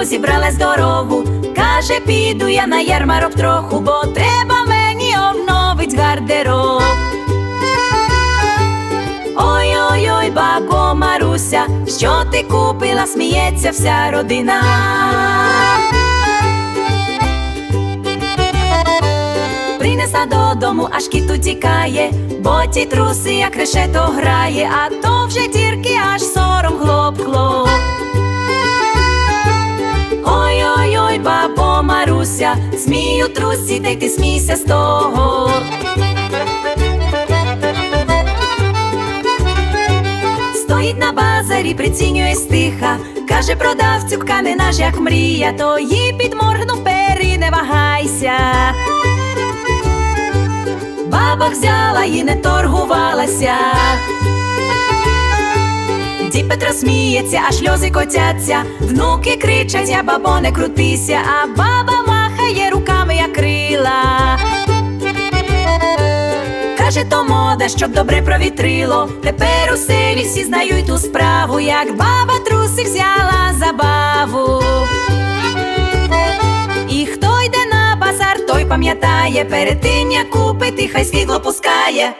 жінку зібралась дорогу. Каже, піду я на ярмарок троху, бо треба мені обновить гардероб. Ой-ой-ой, бабо Маруся, що ти купила, сміється вся родина. Принесла додому, аж кіт утікає, бо ті труси, як решето грає, а то вже дірки аж Маруся, смію трусі, та й ти смійся з того. Стоїть на базарі, прицінює стиха, каже продавцю, ткани наш як мрія, то їй підморгнув пери, не вагайся. Баба взяла і не торгувалася. Дід Петро сміється, а сльози котяться, внуки кричать, я бабо, не крутися, а баба махає руками, як крила. Каже, то мода, щоб добре провітрило. Тепер у селі всі знають ту справу, як баба труси взяла забаву. І хто йде на базар, той пам'ятає, перед тим як купити, хай світло пускає.